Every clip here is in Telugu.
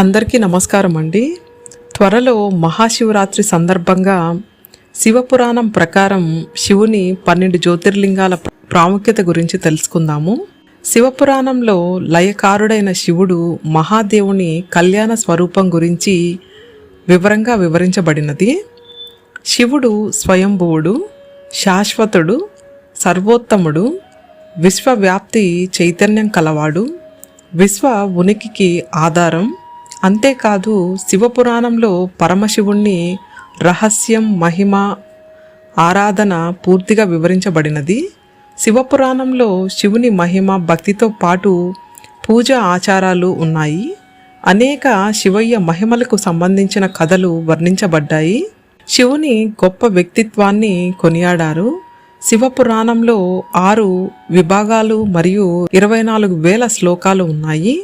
అందరికీ నమస్కారం అండి. త్వరలో మహాశివరాత్రి సందర్భంగా శివపురాణం ప్రకారం శివుని పన్నెండు జ్యోతిర్లింగాల ప్రాముఖ్యత గురించి తెలుసుకుందాము. శివపురాణంలో లయకారుడైన శివుడు మహాదేవుని కళ్యాణ స్వరూపం గురించి వివరంగా వివరించబడినది. శివుడు స్వయంభువుడు శాశ్వతుడు సర్వోత్తముడు విశ్వవ్యాప్తి చైతన్యం కలవాడు విశ్వ ఉనికికి ఆధారం అంతేకాదు శివపురాణంలో పరమశివుణ్ణి రహస్యం మహిమ ఆరాధన పూర్తిగా వివరించబడినది. శివపురాణంలో శివుని మహిమ భక్తితో పాటు పూజ ఆచారాలు ఉన్నాయి. అనేక శివయ్య మహిమలకు సంబంధించిన కథలు వర్ణించబడ్డాయి. శివుని గొప్ప వ్యక్తిత్వాన్ని కొనియాడారు. శివపురాణంలో ఆరు విభాగాలు మరియు ఇరవై నాలుగు వేల శ్లోకాలు ఉన్నాయి.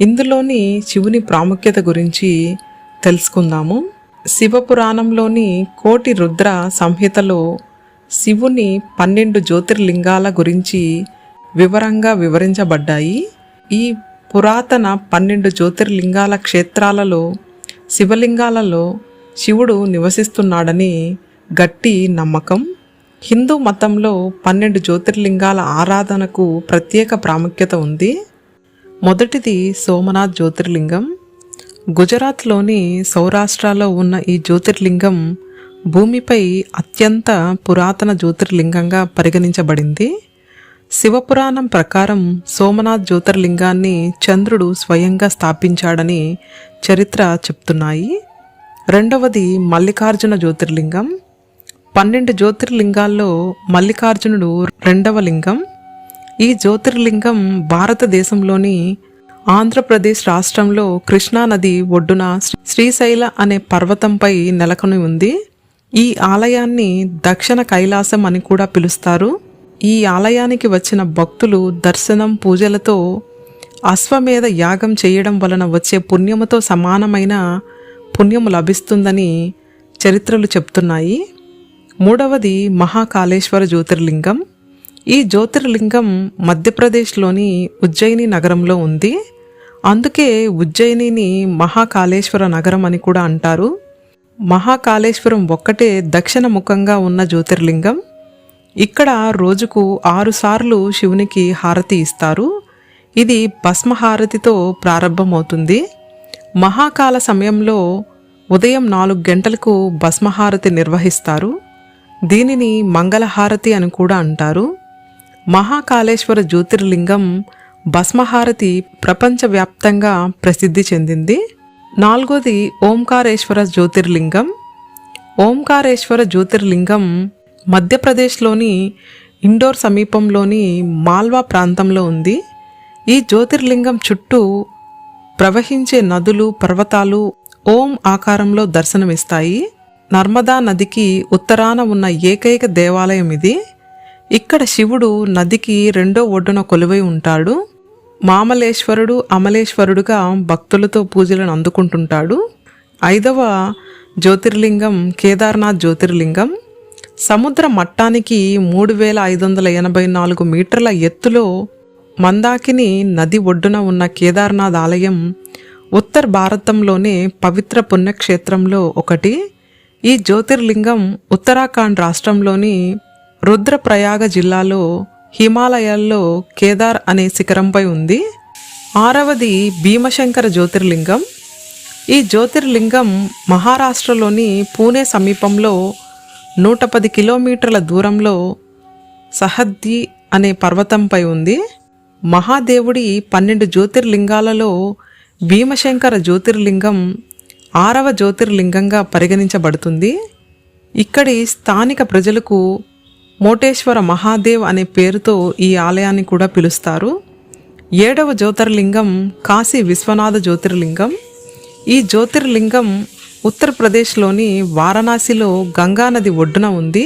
ఇందులోని శివుని ప్రాముఖ్యత గురించి తెలుసుకుందాము. శివపురాణంలోని కోటి రుద్ర సంహితలో శివుని పన్నెండు జ్యోతిర్లింగాల గురించి వివరంగా వివరించబడ్డాయి. ఈ పురాతన పన్నెండు జ్యోతిర్లింగాల క్షేత్రాలలో శివలింగాలలో శివుడు నివసిస్తున్నాడని గట్టి నమ్మకం. హిందూ మతంలో పన్నెండు జ్యోతిర్లింగాల ఆరాధనకు ప్రత్యేక ప్రాముఖ్యత ఉంది. మొదటిది సోమనాథ్ జ్యోతిర్లింగం. గుజరాత్లోని సౌరాష్ట్రలో ఉన్న ఈ జ్యోతిర్లింగం భూమిపై అత్యంత పురాతన జ్యోతిర్లింగంగా పరిగణించబడింది. శివపురాణం ప్రకారం సోమనాథ్ జ్యోతిర్లింగాన్ని చంద్రుడు స్వయంగా స్థాపించాడని చరిత్ర చెప్తున్నాయి. రెండవది మల్లికార్జున జ్యోతిర్లింగం. పన్నెండు జ్యోతిర్లింగాల్లో మల్లికార్జునుడు రెండవ లింగం. ఈ జ్యోతిర్లింగం భారతదేశంలోని ఆంధ్రప్రదేశ్ రాష్ట్రంలో కృష్ణానది ఒడ్డున శ్రీశైల అనే పర్వతంపై నెలకొని ఉంది. ఈ ఆలయాన్ని దక్షిణ కైలాసం అని కూడా పిలుస్తారు. ఈ ఆలయానికి వచ్చిన భక్తులు దర్శనం పూజలతో అశ్వమేధ యాగం చేయడం వలన వచ్చే పుణ్యముతో సమానమైన పుణ్యము లభిస్తుందని చరిత్రలు చెప్తున్నాయి. మూడవది మహాకాళేశ్వర జ్యోతిర్లింగం. ఈ జ్యోతిర్లింగం మధ్యప్రదేశ్లోని ఉజ్జయిని నగరంలో ఉంది. అందుకే ఉజ్జయినిని మహాకాళేశ్వర నగరం అని కూడా అంటారు. మహాకాళేశ్వరం ఒక్కటే దక్షిణ ముఖంగా ఉన్న జ్యోతిర్లింగం. ఇక్కడ రోజుకు ఆరుసార్లు శివునికి హారతి ఇస్తారు. ఇది భస్మహారతితో ప్రారంభమవుతుంది. మహాకాల సమయంలో ఉదయం నాలుగు గంటలకు భస్మహారతి నిర్వహిస్తారు. దీనిని మంగళహారతి అని కూడా అంటారు. మహాకాళేశ్వర జ్యోతిర్లింగం భస్మహారతి ప్రపంచవ్యాప్తంగా ప్రసిద్ధి చెందింది. నాలుగోది ఓంకారేశ్వర జ్యోతిర్లింగం. ఓంకారేశ్వర జ్యోతిర్లింగం మధ్యప్రదేశ్లోని ఇండోర్ సమీపంలోని మాల్వా ప్రాంతంలో ఉంది. ఈ జ్యోతిర్లింగం చుట్టూ ప్రవహించే నదులు పర్వతాలు ఓం ఆకారంలో దర్శనమిస్తాయి. నర్మదా నదికి ఉత్తరాన ఉన్న ఏకైక దేవాలయం ఇది. ఇక్కడ శివుడు నదికి రెండో ఒడ్డున కొలువై ఉంటాడు. మామలేశ్వరుడు అమలేశ్వరుడుగా భక్తులతో పూజలను అందుకుంటుంటాడు. ఐదవ జ్యోతిర్లింగం కేదార్నాథ్ జ్యోతిర్లింగం. సముద్ర మట్టానికి మూడు వేల ఐదు వందల ఎనభై నాలుగు మీటర్ల ఎత్తులో మందాకిని నది ఒడ్డున ఉన్న కేదార్నాథ్ ఆలయం ఉత్తర భారతంలోనే పవిత్ర పుణ్యక్షేత్రంలో ఒకటి. ఈ జ్యోతిర్లింగం ఉత్తరాఖండ్ రాష్ట్రంలోని రుద్రప్రయాగ జిల్లాలో హిమాలయాల్లో కేదార్ అనే శిఖరంపై ఉంది. ఆరవది భీమశంకర జ్యోతిర్లింగం. ఈ జ్యోతిర్లింగం మహారాష్ట్రలోని పూణే సమీపంలో నూట పది కిలోమీటర్ల దూరంలో సహద్ది అనే పర్వతంపై ఉంది. మహాదేవుడి పన్నెండు జ్యోతిర్లింగాలలో భీమశంకర జ్యోతిర్లింగం ఆరవ జ్యోతిర్లింగంగా పరిగణించబడుతుంది. ఇక్కడి స్థానిక ప్రజలకు మోటేశ్వర మహాదేవ్ అనే పేరుతో ఈ ఆలయాన్ని కూడా పిలుస్తారు. ఏడవ జ్యోతిర్లింగం కాశీ విశ్వనాథ జ్యోతిర్లింగం. ఈ జ్యోతిర్లింగం ఉత్తరప్రదేశ్లోని వారణాసిలో గంగానది ఒడ్డున ఉంది.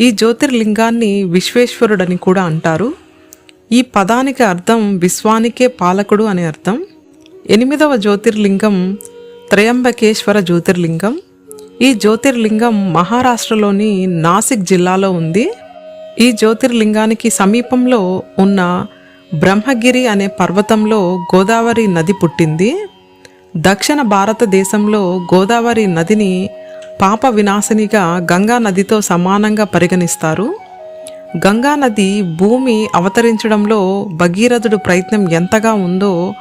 ఈ జ్యోతిర్లింగాన్ని విశ్వేశ్వరుడని కూడా అంటారు. ఈ పదానికి అర్థం విశ్వానికే పాలకుడు అనే అర్థం. ఎనిమిదవ జ్యోతిర్లింగం త్రయంబకేశ్వర జ్యోతిర్లింగం. ఈ జ్యోతిర్లింగం మహారాష్ట్రలోని నాసిక్ జిల్లాలో ఉంది. ఈ జ్యోతిర్లింగానికి సమీపంలో ఉన్న బ్రహ్మగిరి అనే పర్వతంలో గోదావరి నది పుట్టింది. దక్షిణ భారతదేశంలో గోదావరి నదిని పాప వినాశనిగా గంగా నదితో సమానంగా పరిగణిస్తారు. గంగా నది భూమి అవతరించడంలో భగీరథుడు ప్రయత్నం ఎంతగా ఉందో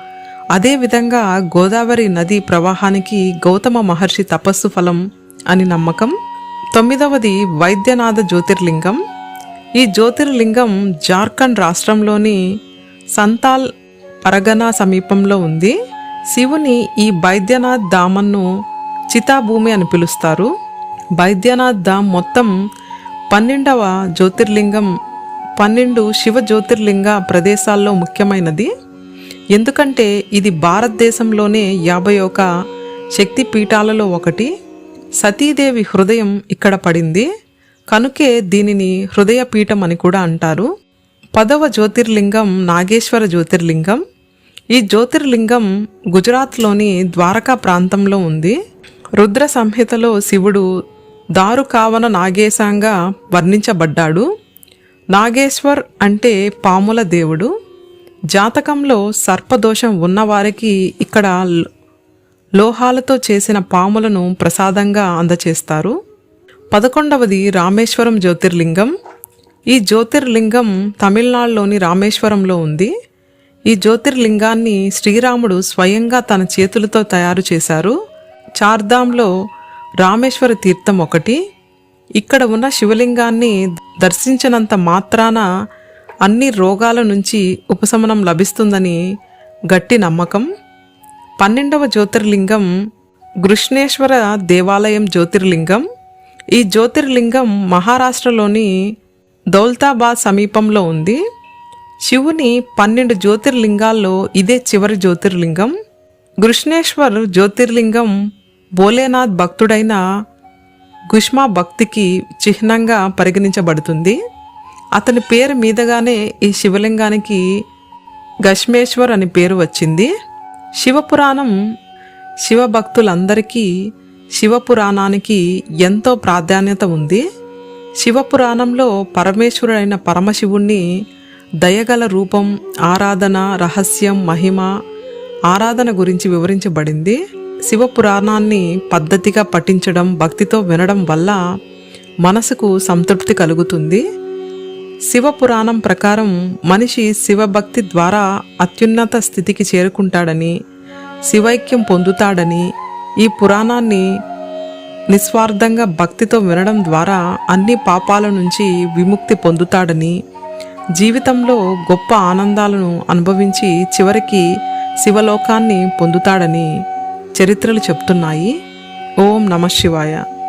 అదేవిధంగా గోదావరి నది ప్రవాహానికి గౌతమ మహర్షి తపస్సు ఫలం అని నమ్మకం. తొమ్మిదవది వైద్యనాథ జ్యోతిర్లింగం. ఈ జ్యోతిర్లింగం జార్ఖండ్ రాష్ట్రంలోని సంతాల్ పరగనా సమీపంలో ఉంది. శివుని ఈ బైద్యనాథ్ ధామన్ను చితాభూమి అని పిలుస్తారు. బైద్యనాథ్ ధామ్ మొత్తం పన్నెండవ జ్యోతిర్లింగం పన్నెండు శివ జ్యోతిర్లింగ ప్రదేశాల్లో ముఖ్యమైనది. ఎందుకంటే ఇది భారతదేశంలోనే యాభై ఒక శక్తి పీఠాలలో ఒకటి. సతీదేవి హృదయం ఇక్కడ పడింది. కనుకే దీనిని హృదయ పీఠం అని కూడా అంటారు. పదవ జ్యోతిర్లింగం నాగేశ్వర జ్యోతిర్లింగం. ఈ జ్యోతిర్లింగం గుజరాత్లోని ద్వారకా ప్రాంతంలో ఉంది. రుద్ర సంహితలో శివుడు దారుకావన నాగేశంగా వర్ణించబడ్డాడు. నాగేశ్వర్ అంటే పాముల దేవుడు. జాతకంలో సర్పదోషం ఉన్నవారికి ఇక్కడ లోహాలతో చేసిన పాములను ప్రసాదంగా అందచేస్తారు. పదకొండవది రామేశ్వరం జ్యోతిర్లింగం. ఈ జ్యోతిర్లింగం తమిళనాడులోని రామేశ్వరంలో ఉంది. ఈ జ్యోతిర్లింగాన్ని శ్రీరాముడు స్వయంగా తన చేతులతో తయారు చేశారు. చార్ధాంలో రామేశ్వర తీర్థం ఒకటి. ఇక్కడ ఉన్న శివలింగాన్ని దర్శించినంత మాత్రాన అన్ని రోగాల నుంచి ఉపశమనం లభిస్తుందని గట్టి నమ్మకం. పన్నెండవ జ్యోతిర్లింగం కృష్ణేశ్వర దేవాలయం జ్యోతిర్లింగం. ఈ జ్యోతిర్లింగం మహారాష్ట్రలోని దౌల్తాబాద్ సమీపంలో ఉంది. శివుని పన్నెండు జ్యోతిర్లింగాల్లో ఇదే చివరి జ్యోతిర్లింగం. కృష్ణేశ్వర్ జ్యోతిర్లింగం భోలేనాథ్ భక్తుడైన గుష్మా భక్తికి చిహ్నంగా పరిగణించబడుతుంది. అతని పేరు మీదగానే ఈ శివలింగానికి గష్మేశ్వర్ అని పేరు వచ్చింది. శివపురాణం శివభక్తులందరికీ శివపురాణానికి ఎంతో ప్రాధాన్యత ఉంది. శివపురాణంలో పరమేశ్వరుడైన పరమశివుణ్ణి దయగల రూపం ఆరాధన రహస్యం మహిమ ఆరాధన గురించి వివరించబడింది. శివపురాణాన్ని పద్ధతిగా పఠించడం భక్తితో వినడం వల్ల మనసుకు సంతృప్తి కలుగుతుంది. శివపురాణం ప్రకారం మనిషి శివభక్తి ద్వారా అత్యున్నత స్థితికి చేరుకుంటాడని శివైక్యం పొందుతాడని ఈ పురాణాన్ని నిస్వార్థంగా భక్తితో వినడం ద్వారా అన్ని పాపాల నుంచి విముక్తి పొందుతాడని జీవితంలో గొప్ప ఆనందాలను అనుభవించి చివరికి శివలోకాన్ని పొందుతాడని చరిత్రలు చెప్తున్నాయి. ఓం నమ శివాయ.